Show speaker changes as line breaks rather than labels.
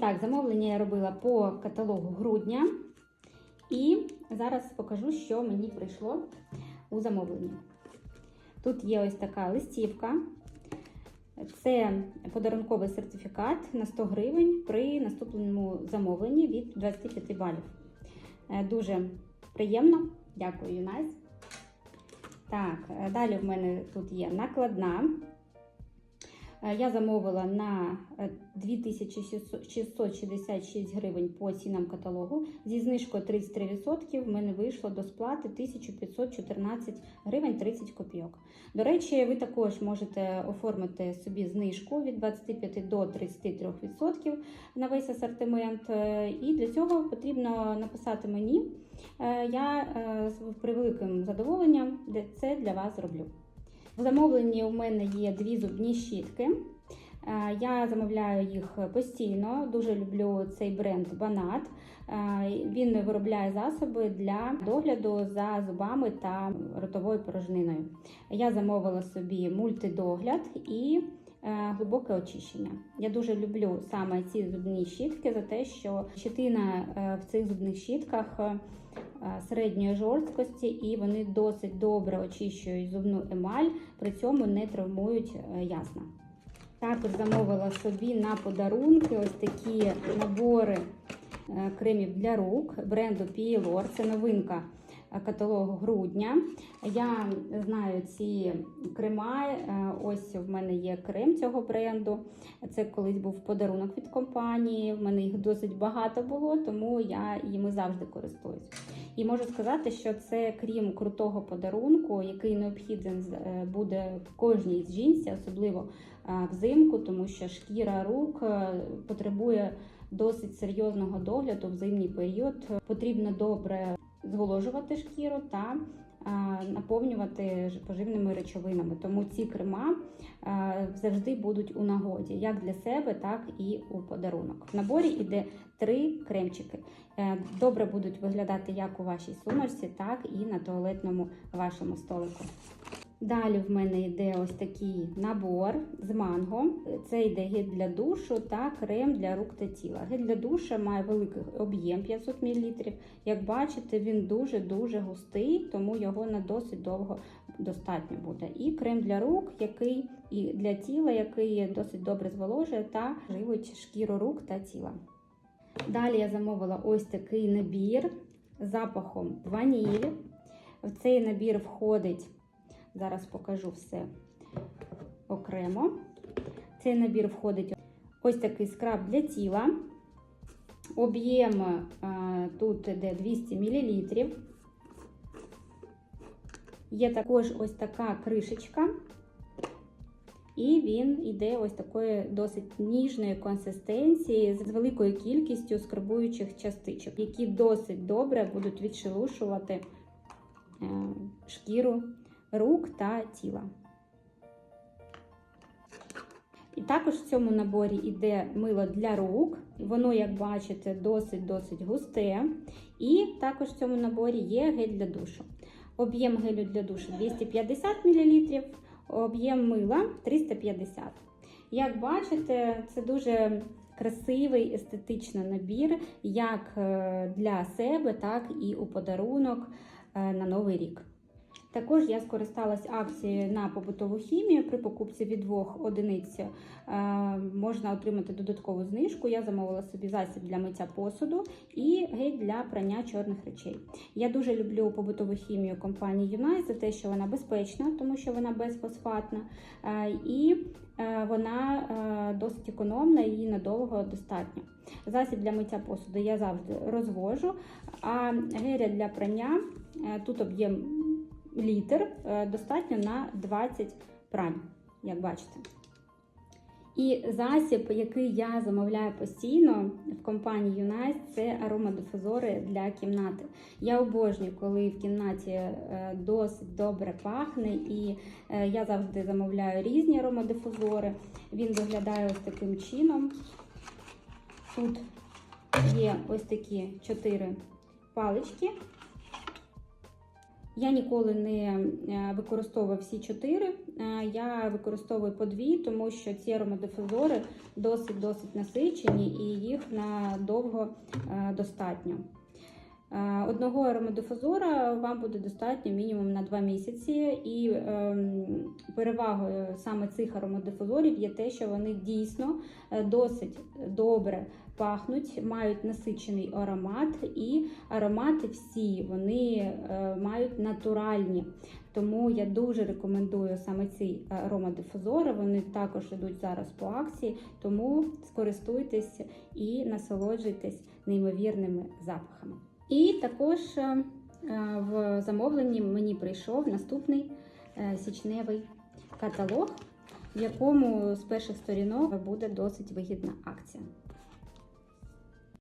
так, замовлення я робила по каталогу грудня. І зараз покажу, що мені прийшло у замовленні. Тут є ось така листівка. Це подарунковий сертифікат на 100 гривень при наступному замовленні від 25 балів. Е, Дуже приємно. Дякую, Юнайс. Так, е, далі в мене тут є накладна. Е, Я замовила на е, 2666 гривень по цінам каталогу. Зі знижкою 33% в мене вийшло до сплати 1514 гривень 30 копійок. До речі, ви також можете оформити собі знижку від 25 до 33% на весь асортимент. Е, І для цього потрібно написати мені. Е, Я е, з превеликим задоволенням це для вас зроблю. В замовленні у мене є дві зубні щітки. Е, Я замовляю їх постійно. Дуже люблю цей бренд Банат. Е, Він виробляє засоби для догляду за зубами та ротовою порожниною. Я замовила собі мультидогляд і е, глибоке очищення. Я дуже люблю саме ці зубні щітки за те, що щетина е, в цих зубних щітках. Е, Середньої жорсткості і вони досить добре очищують зубну емаль, при цьому не травмують е, ясна. Також замовила собі на подарунки ось такі набори е, кремів для рук бренду Pielor. Це новинка каталогу грудня. Я знаю ці крема. е, Ось в мене є крем цього бренду. Це колись був подарунок від компанії. В мене їх досить багато було, тому я їми завжди користуюсь. І можу сказати, що це крім крутого подарунку, який необхіден е, буде кожній жінці, особливо е, взимку, тому що шкіра рук потребує досить серйозного догляду в зимній період. Потрібно добре зволожувати шкіру та наповнювати поживними речовинами. Тому ці крема завжди будуть у нагоді, як для себе, так і у подарунок. В наборі йде три кремчики. Е, Добре будуть виглядати як у вашій сумочці, так і на туалетному вашому столику. Далі в мене йде ось такий набор з манго. Це йде гель для душу та крем для рук та тіла. Гель для душу має великий об'єм 500 мл. Як бачите, він дуже-дуже густий, тому його на досить довго достатньо буде. І крем для рук, який і для тіла, який досить добре зволожує та живить шкіру рук та тіла. Далі я замовила ось такий набір з запахом ваніль. В цей набір входить, зараз покажу все окремо. Цей набір входить ось такий скраб для тіла. Об'єм е, тут іде 200 мл. Є також ось така кришечка. І він йде ось такої досить ніжної консистенції з великою кількістю скрабуючих частичок, які досить добре будуть відшелушувати е, шкіру рук та тіла. І також в цьому наборі йде мило для рук. Воно, як бачите, досить-досить густе. І також в цьому наборі є гель для душу. Об'єм гелю для душу 250 мл, об'єм мила 350 Як бачите, це дуже красивий естетичний набір, як е, для себе, так і у подарунок е, на Новий рік. Також я скористалась акцією на побутову хімію. При покупці від двох одиниць е, можна отримати додаткову знижку. Я замовила собі засіб для миття посуду і гель для прання чорних речей. Я дуже люблю побутову хімію компанії Юнай за те, що вона безпечна, тому що вона безфосфатна, е, і е, вона досить економна і надовго достатньо. Засіб для миття посуду я завжди розвожу, а геля для прання тут об'єм літр е, достатньо на 20 прань, як бачите. І засіб, який я замовляю постійно в компанії Юнайс, це аромадифузори для кімнати. Я обожнюю, коли в кімнаті е, досить добре пахне, і е, я завжди замовляю різні аромадифузори. Він виглядає ось таким чином. Тут є ось такі чотири палички. Я ніколи не використовував використовую всі чотири е, я використовую по дві, тому що ці аромадифузори досить досить насичені і їх надовго е, достатньо. Е, Одного аромадифузора вам буде достатньо мінімум на 2 місяці, і ем, перевагою саме цих аромадифузорів є те, що вони дійсно е, досить добре пахнуть, мають насичений аромат, і аромати всі вони е, мають натуральні. Тому я дуже рекомендую саме ці аромадифузори. Вони також йдуть зараз по акції, тому скористуйтесь і насолоджуйтесь неймовірними запахами. І також е, е, в замовленні мені прийшов наступний е, січневий каталог, в якому з перших сторінок буде досить вигідна акція.